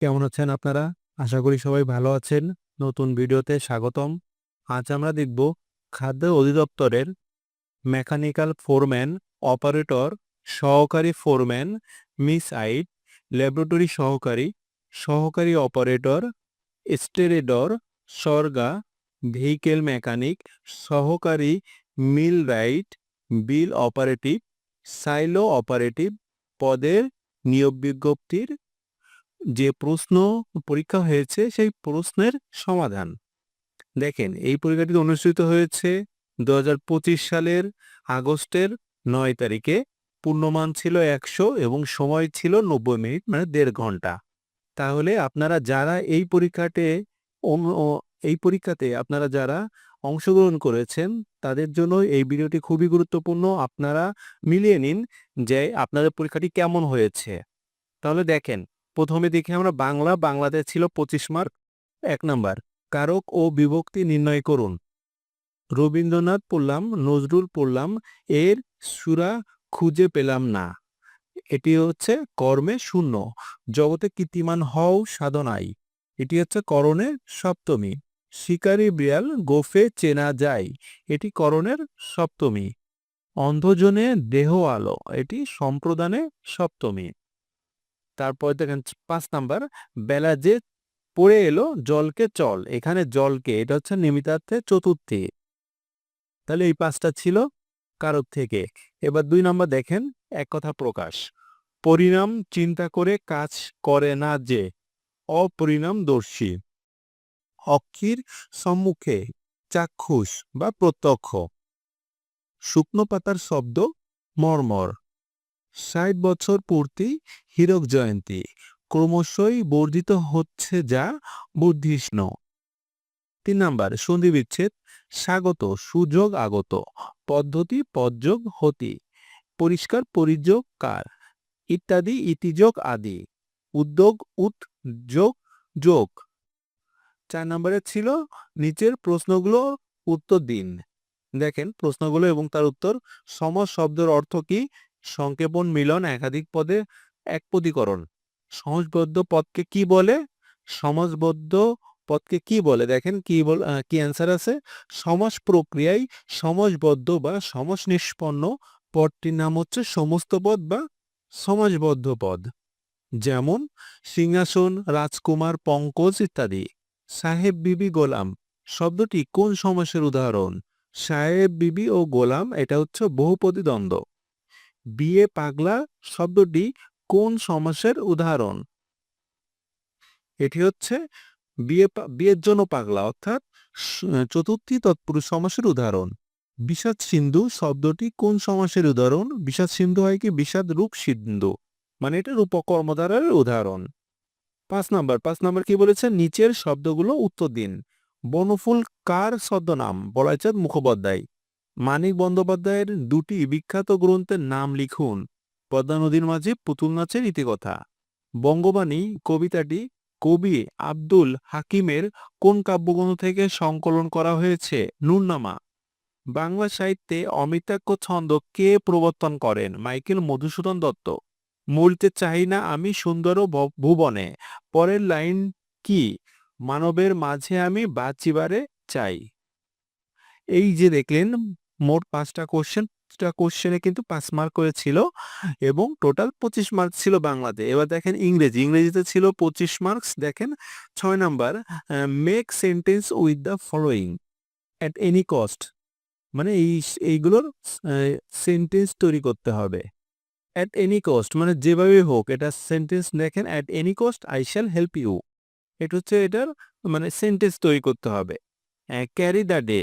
কেমন আছেন আপনারা? আশা করি সবাই ভালো আছেন। নতুন ভিডিওতে স্বাগতম। আজ আমরা দেখব খাদ্য অধিদপ্তরের মেকানিক্যাল ফোরম্যান, অপারেটর, সহকারী ফোরম্যান, মিসআইট, ল্যাবরেটরি সহকারী, সহকারী অপারেটর, স্টেরেডর, সরগা, ভেহিকেল মেকানিক, সহকারী মিল রাইট বিল অপারেটিভ, সাইলো অপারেটিভ পদের নিয়োগ বিজ্ঞপ্তির যে প্রশ্ন পরীক্ষা হয়েছে, সেই প্রশ্নের সমাধান। দেখেন, এই পরীক্ষাটি অনুষ্ঠিত হয়েছে ২০২৫ সালের আগস্টের নয় তারিখে। পূর্ণমান ছিল ১০০ এবং সময় ছিল ৯০ মিনিট মানে দেড় ঘণ্টা। তাহলে আপনারা যারা এই পরীক্ষাতে এই পরীক্ষাতে আপনারা যারা অংশগ্রহণ করেছেন, তাদের জন্য এই ভিডিওটি খুবই গুরুত্বপূর্ণ। আপনারা মিলিয়ে নিন যে আপনাদের পরীক্ষাটি কেমন হয়েছে। তাহলে দেখেন প্রথমে দেখি আমরা বাংলা, বাংলাতে ছিল ২৫ মার্ক। এক নাম্বার কারক ও বিভক্তি নির্ণয় করুন। রবীন্দ্রনাথ পড়লাম, নজরুল পড়লাম, এর সুরা খুঁজে পেলাম না। এটি হচ্ছে কর্মে শূন্য। জগতে কীর্তিমান হও সাধনাই এটি হচ্ছে করণের সপ্তমী। শিকারী বিড়াল গোফে চেনা যায়। এটি করণের সপ্তমী। অন্ধজনে দেহ আলো। এটি সম্প্রদানে সপ্তমী। তারপর দেখেন পাঁচ নাম্বার, বেলা যে পড়ে এলো জলকে চল। এখানে জলকে, এটা হচ্ছে নিমিতার্থে চতুর্থী। তাহলে এই ৫ টা ছিল কারক থেকে। এবার দুই নাম্বার দেখেন, এক কথা প্রকাশ। পরিণাম চিন্তা করে কাজ করে না যে, অপরিণামদর্শী। অক্ষির সম্মুখে চাক্ষুষ বা প্রত্যক্ষ। শুকনো পাতার শব্দ মর্মর। ৬০ বছর পূর্তি হীরক জয়ন্তী। ক্রমশই বর্ধিত হচ্ছে যা বর্ধিষ্ণ। ৩ নাম্বার, সন্ধি বিচ্ছেদ স্বাগত, সুযোগ আগত। পদ্ধতি, পদযোগ, হতি। পরিষ্কার, পরিযোগ, কার। ইত্যাদি, ইতিযোগ আদি। উদ্যোগ উত যোগ। ৪ নাম্বারে ছিল নিচের প্রশ্নগুলো উত্তর দিন। দেখেন প্রশ্নগুলো এবং তার উত্তর সমাস শব্দের অর্থ কি? সংক্ষেপণ মিলন একাধিক পদে একপদীকরণ। সহজবদ্ধ পদকে কি বলে? সমাজবদ্ধ পদকে কি বলে? দেখেন কি বল কি অ্যান্সার আছে? সমাস প্রক্রিয়ায় সমাজবদ্ধ বা সমাজ নিষ্পন্ন পদটির নাম হচ্ছে সমস্ত পদ বা সমাজবদ্ধ পদ। যেমন সিংহাসন, রাজকুমার, পঙ্কজ ইত্যাদি। সাহেব বিবি গোলাম শব্দটি কোন সমাসের উদাহরণ? সাহেব বিবি ও গোলাম এটা হচ্ছে বহুপদী দ্বন্দ্ব। বিয়ে পাগলা শব্দটি কোন সমাসের উদাহরণ? এটি হচ্ছে বিয়ে বিয়ের জন্য পাগলা, অর্থাৎ চতুর্থী তৎপুরুষ সমাসের উদাহরণ। বিষাদ সিন্ধু শব্দটি কোন সমাসের উদাহরণ? বিষাদ সিন্ধু হয় কি বিষাদ রূপ সিন্ধু। মানে এটা রূপক কর্মধারয়ের উদাহরণ। পাঁচ নাম্বার পাঁচ নাম্বার কি বলেছে? নিচের শব্দগুলো উত্তর দিন। বনফুল কার ছদ্মনাম? বলাইচাঁদ মুখোপাধ্যায়। মানিক বন্দ্যোপাধ্যায়ের দুটি বিখ্যাত গ্রন্থের নাম লিখুন। পদ্মা নদীর মাঝে পুতুল নাচের ইতিকথা। বঙ্গবাণী কবিতাটি কবি আব্দুল হাকিমের কোন কাব্যগ্রন্থ থেকে সংকলন করা হয়েছে? নূরনামা। বাংলা সাহিত্যে অমিতাক্ষ ছন্দ কে প্রবর্তন করেন? মাইকেল মধুসূদন দত্ত। মরিতে চাহি না আমি সুন্দর ভুবনে। পরের লাইন কি? মানবের মাঝে আমি বাঁচিবারে চাই। এই যে দেখলেন মোট ৫ টা কোয়েশ্চেন, টা কোয়েশ্চেনে কিন্তু পাঁচ মার্ক করে ছিল এবং টোটাল ২৫ মার্ক ছিল বাংলাতে। এবার দেখেন ইংরেজি, ইংরেজিতে ছিল ২৫ মার্কস দেখেন ছয় number make sentence with the following at any cost মানে এই এইগুলোর সেন্টেন্স তৈরি করতে হবে। অ্যাট এনি কস্ট মানে যেভাবেই হোক এটা সেন্টেন্স দেখেন at any cost I shall help you. এটা হচ্ছে এটার মানে সেন্টেন্স তৈরি করতে হবে। ক্যারি দ্য ডে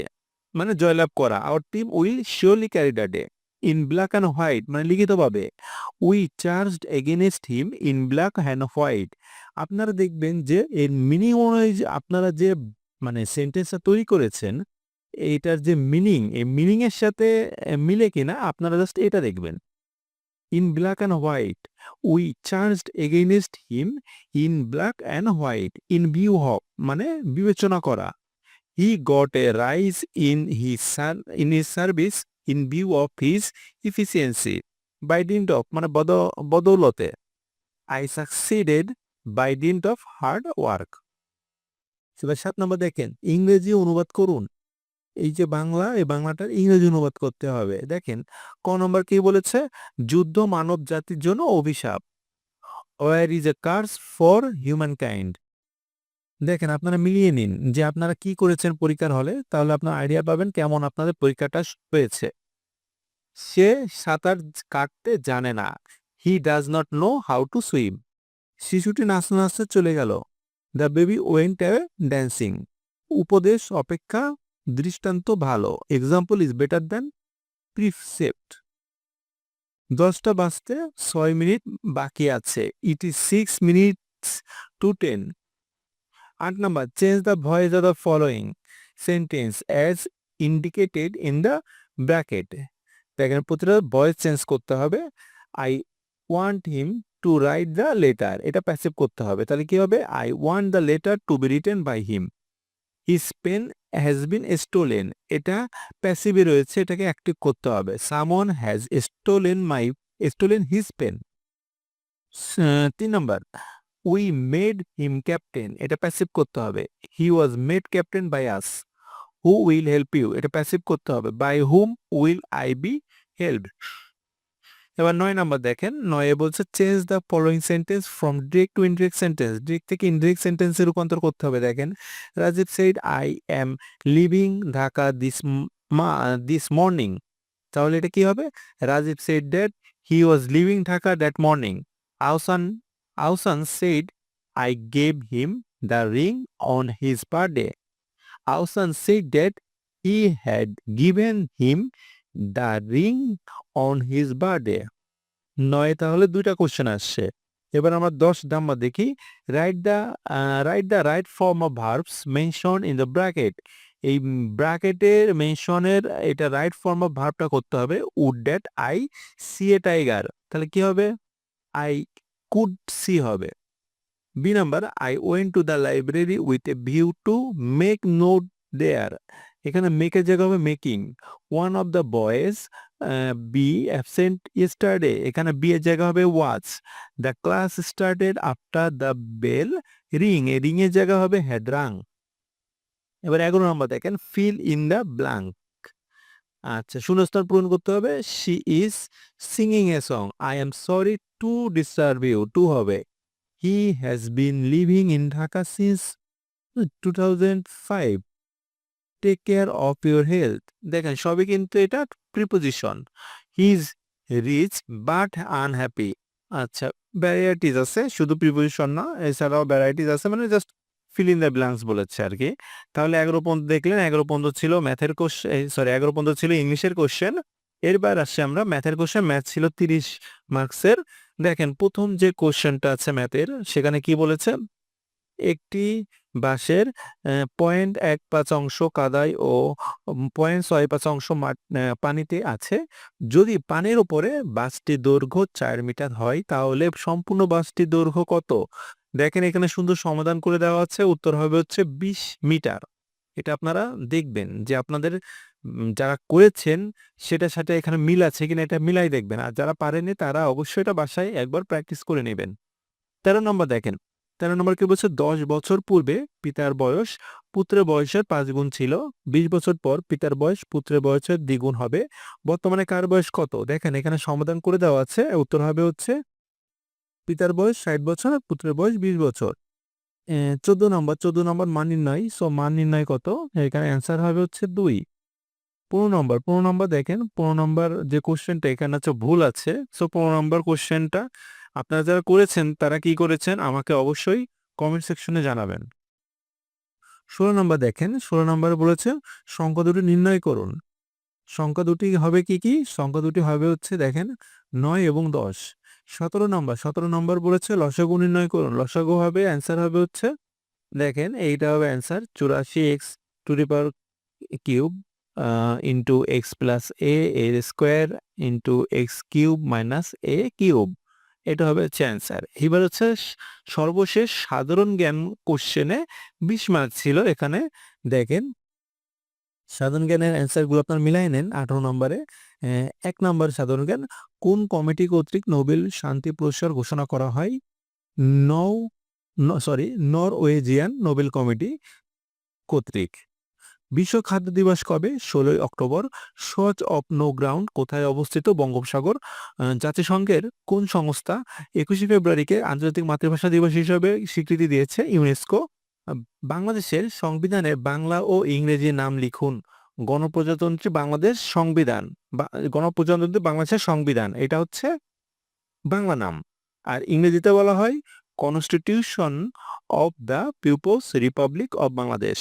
মানে জয়লাভ করা। Our team will surely carry the day. In black and white মানে লিখিতভাবে। We charged against him in black and white. আপনারা দেখবেন যে এর মিনিং অনুযায়ী আপনারা যে মানে সেন্টেন্সটা তৈরি করেছেন, এইটার যে মিনিং, এই মিনিংয়ের সাথে মিলে কিনা আপনারা জাস্ট এটা দেখবেন। In black and white we charged against him in black and white in view of মানে বিবেচনা করা। Got a rise in his sir in his service in view of his efficiency by dint of মানে বদ, বদৌলতে। I succeeded by dint of hard work এবার সাত নম্বর দেখেন, ইংরেজি অনুবাদ করুন। এই যে বাংলা, এই বাংলাটার ইংরেজি অনুবাদ করতে হবে। দেখেন, ক নম্বর কি বলেছে? যুদ্ধ মানব জাতির জন্য অভিশাপ। War is a curse for humankind দেখেন, আপনারা মিলিয়ে নিন যে আপনারা কি করেছেন পরীক্ষার হলে, তাহলে আপনার আইডিয়া পাবেন কেমন আপনাদের পরীক্ষাটা হয়েছে। সে সাঁতার কাটতে জানে না। He does not know how to swim শিশুটি নাচতে নাচতে চলে গেল। The baby went away dancing উপদেশ, অপেক্ষা, দৃষ্টান্ত ভালো। Example is better than precept দশটা বাজতে ছয় মিনিট বাকি আছে। It is six minutes to ten আট number change the voice of the following sentence as indicated in the bracket দেখেন, প্রতিটা ভয়েস চেঞ্জ করতে হবে। I want him to write the letter এটা প্যাসিভ করতে হবে। তাহলে কি হবে? I want the letter to be written by him his pen has been stolen এটা প্যাসিভে রয়েছে। এটাকে অ্যাক্টিভ করতে হবে। Someone has stolen my stolen his pen তিন নম্বর উই মেড হিম ক্যাপ্টেন এটা প্যাসিভ করতে হবে। He was made captain by us who will help you এটা প্যাসিভ করতে হবে। By whom will I be help এবার নয় নাম্বার দেখেন। নয়ে বলছে change the following sentence from direct to indirect sentence direct থেকে ইনডিরেক্ট সেন্টেন্সে রূপান্তর করতে হবে। দেখেন Rajib said I am living Dhaka this মা দিস মর্নিং তাহলে এটা কি হবে? Rajib said that he was living Dhaka that morning Ahsan Ahsan said I gave him the ring on his birthday Ahsan said that he had given him the ring on his birthday নয়, তাহলে দুইটা question আসছে। এবার আমরা দশ number দেখি। Write the write the right form of verbs mention in the bracket এই ব্র্যাকেটের মেনশনের এটা রাইট ফর্ম অফ ভার্বটা করতে হবে। Would that I see a tiger তাহলে কি হবে? আই কুড সি হবে। B number I went to the library with a view to make note there এখানে মেকের জায়গা হবে making one of the boys be absent yesterday এখানে B এর জায়গা হবে watch the class started after the bell ring a ring এর জায়গা হবে হেডরাং। এবার এগারো নম্বর দেখেন ফিল ইন দ্য ব্ল্যাঙ্ক আচ্ছা শূন্যস্থান পূরণ করতে হবে। She is singing a song I am sorry to disturb you to হবে। He has been living in Dhaka since two thousand five take care of your health দেখেন, সবই কিন্তু এটা preposition he is rich but unhappy আচ্ছা varieties আছে। শুধু preposition না, এছাড়াও ভ্যারাইটিস আছে। মানে just fill in the blanks বলেছে আর কি তাহলে এগারো দেখলেন, এগারো পর্যন্ত ছিল ম্যাথের কোশ্চেন সরি এগারো পর্যন্ত ছিল ইংলিশের কোশ্চেন এরবার আসছে আমরা ম্যাথের কোশ্চেন ম্যাথ ছিল তিরিশ মার্কসের দেখেন, প্রথম যে কোশ্চেনটা আছে ম্যাথের সেখানে কি বলেছে? একটি বাঁশের পয়েন্ট এক পাঁচ অংশ কাদায় ও পয়েন্ট ছয় পাঁচ অংশ পানিতে আছে। যদি পানির উপরে বাসটির দৈর্ঘ্য চার মিটার হয়, তাহলে সম্পূর্ণ বাসটির দৈর্ঘ্য কত? দেখেন এখানে সুন্দর সমাধান করে দেওয়া আছে। উত্তর হবে হচ্ছে বিশ মিটার। এটা আপনারা দেখবেন যে আপনাদের যারা করেছেন সেটার সাথে এখানে মিল আছে কিনা এটা মিলাই দেখবেন। আর যারা পারেনি তারা অবশ্যই এটা বাসায় একবার প্র্যাকটিস করে নেবেন। তেরো নম্বর দেখেন, তেরো নম্বর কি বলছে? দশ বছর পূর্বে পিতার বয়স পুত্রের বয়সের পাঁচ গুণ ছিল, বিশ বছর পর পিতার বয়স পুত্রের বয়সের দ্বিগুণ হবে। বর্তমানে কার বয়স কত? দেখেন এখানে সমাধান করে দেওয়া আছে। উত্তর হবে হচ্ছে পিতার বয়স ষাট বছর আর পুত্রের বয়স বিশ বছর। চোদ্দ নম্বর চোদ্দ নম্বর মান নির্ণয়। সো মান নির্ণয় কত? এখানে অ্যান্সার হবে হচ্ছে দুই। পনেরো নম্বর পনেরো নম্বর দেখেন, পনেরো নম্বর যে কোশ্চেনটা এখানে হচ্ছে ভুল আছে। সো পনেরো নম্বর কোশ্চেনটা আপনারা যারা করেছেন, তারা কি করেছেন? আমাকে অবশ্যই কমেন্ট সেকশনে জানাবেন। ষোলো নম্বর দেখেন, ষোলো নম্বর বলেছে, সংখ্যা দুটি নির্ণয় করুন। সংখ্যা দুটি হবে কি কি? সংখ্যা দুটি হবে হচ্ছে দেখেন, নয় এবং দশ। সতেরো নম্বর সতেরো নম্বর বলেছে লসাগু নির্ণয় করুন। লসাগু হবে অ্যান্সার হবে হচ্ছে, দেখেন এইটা হবে অ্যান্সার চুরাশি x to the power cube into x plus a এর square into x cube minus a cube এটা হবে হচ্ছে অ্যান্সার এবার হচ্ছে সর্বশেষ সাধারণ জ্ঞান কোশ্চেনে বিশ মার্ক ছিল এখানে, দেখেন সাধারণ জ্ঞানের অ্যান্সারগুলো আপনার মিলাই নেন আঠারো নম্বরে। এক নম্বর সাধারণ জ্ঞান, কোন কমিটি কর্তৃক নোবেল শান্তি পুরস্কার ঘোষণা করা হয়? নৌ সরি নরওয়েজিয়ান নোবেল কমিটি কর্তৃক। বিশ্ব খাদ্য দিবস কবে? ষোলোই October. Swatch of no ground, কোথায় অবস্থিত? বঙ্গোপসাগর। জাতিসংঘের কোন সংস্থা একুশে ফেব্রুয়ারিকে আন্তর্জাতিক মাতৃভাষা দিবস হিসেবে স্বীকৃতি দিয়েছে ইউনেস্কো বাংলাদেশের সংবিধানে বাংলা ও ইংরেজি নাম লিখুন। গণপ্রজাতন্ত্রী বাংলাদেশ সংবিধান গণপ্রজাতন্ত্রী বাংলাদেশের সংবিধান। এটা হচ্ছে বাংলা নাম। আর ইংরেজিতে বলা হয় constitution of the people's republic of Bangladesh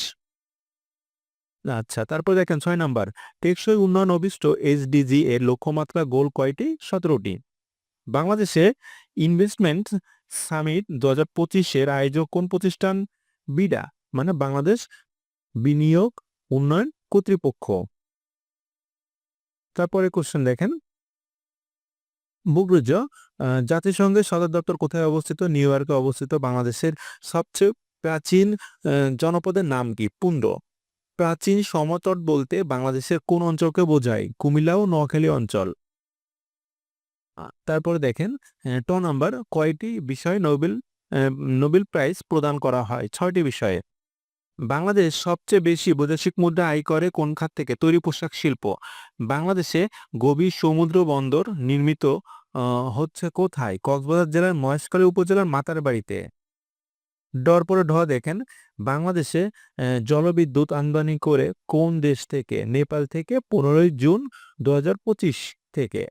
আচ্ছা তারপর দেখেন ছয় নাম্বার। টেকসই উন্নয়ন অভিষ্ট এসডিজি এর লক্ষ্যমাত্রা গোল কয়টি? সতেরোটি। বাংলাদেশে ইনভেস্টমেন্ট সামিট দু হাজার পঁচিশের আয়োজক কোন প্রতিষ্ঠান? বিডা মানে বাংলাদেশ বিনিয়োগ উন্নয়ন কর্তৃপক্ষ। তারপরে কোশ্চেন দেখেন। বুকরুজ জাতিসংঘের সদর দপ্তর কোথায় অবস্থিত? নিউ ইয়র্কে অবস্থিত। বাংলাদেশের সবচেয়ে প্রাচীন জনপদের নাম কি? পুণ্ড প্রাচীন সমতট বলতে বাংলাদেশের কোন অঞ্চলকে বোঝায়? কুমিল্লা ও নোয়াখালী অঞ্চল। তারপরে দেখেন ট নাম্বার, কয়টি বিষয় নোবেল নোবেল প্রাইজ প্রদান করা হয় ছয়টি বিষয়ে। বাংলাদেশ সবচেয়ে বেশি বৈদেশিক মুদ্রা আয় করে কোন খাত থেকে? তৈরি পোশাক শিল্প। বাংলাদেশে গভীর সমুদ্র বন্দর নির্মিত হচ্ছে কোথায়? কক্সবাজার জেলার মহেশখালী উপজেলার মাতার বাড়িতে। ডর পরে ঢ দেখেন, বাংলাদেশে জলবিদ্যুৎ আমদানি করে কোন দেশ থেকে? নেপাল থেকে পনেরোই জুন দু হাজার পঁচিশ থেকে।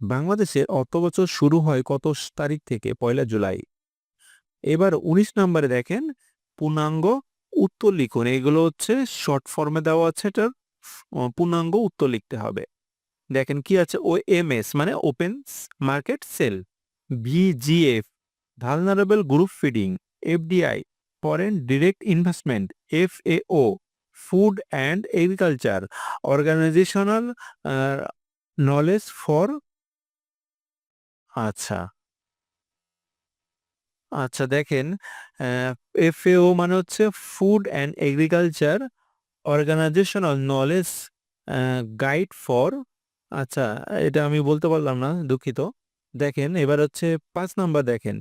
বাংলাদেশের অর্থ বছর শুরু হয় কত তারিখ থেকে? পয়লা জুলাই। এবার উনিশ নম্বরে দেখেন পূর্ণাঙ্গ উত্তর লিখুন। এগুলো হচ্ছে শর্ট ফর্মে দেওয়া আছে এটার। পূর্ণাঙ্গ উত্তর লিখতে হবে। দেখেন কি আছে? ও এম এস মানে open market sale VGF vulnerable group feeding FDI foreign direct investment F A O food and agriculture organizational knowledge for আচ্ছা। আচ্ছা দেখেন এফএও মানে হচ্ছে food and agriculture organization organizational knowledge guide for আচ্ছা এটা আমি বলতে পারলাম না, দুঃখিত। দেখেন, এবার হচ্ছে পাঁচ নাম্বার দেখেন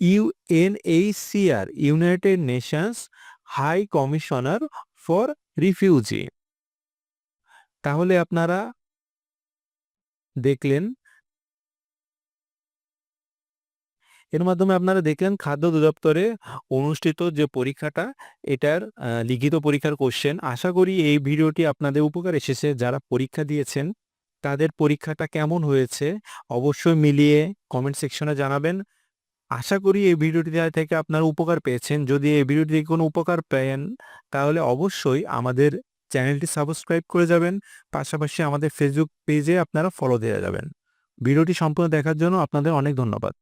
UNHCR united nations high commissioner for refugee তাহলে আপনারা দেখলেন এর মাধ্যমে আপনারা দেখলেন খাদ্য অধিদপ্তরে অনুষ্ঠিত যে পরীক্ষাটা, এটার লিখিত পরীক্ষার কোশ্চেন আশা করি এই ভিডিওটি আপনাদের উপকার এসেছে। যারা পরীক্ষা দিয়েছেন, তাদের পরীক্ষাটা কেমন হয়েছে, অবশ্যই মিলিয়ে কমেন্ট সেকশনে জানাবেন। আশা করি এই ভিডিওটি থেকে আপনারা উপকার পেয়েছেন। যদি এই ভিডিওটি থেকে কোনো উপকার পেয়েন, তাহলে অবশ্যই আমাদের চ্যানেলটি সাবস্ক্রাইব করে যাবেন। পাশাপাশি আমাদের ফেসবুক পেজে আপনারা ফলো দিয়ে যাবেন। ভিডিওটি সম্পূর্ণ দেখার জন্য আপনাদের অনেক ধন্যবাদ।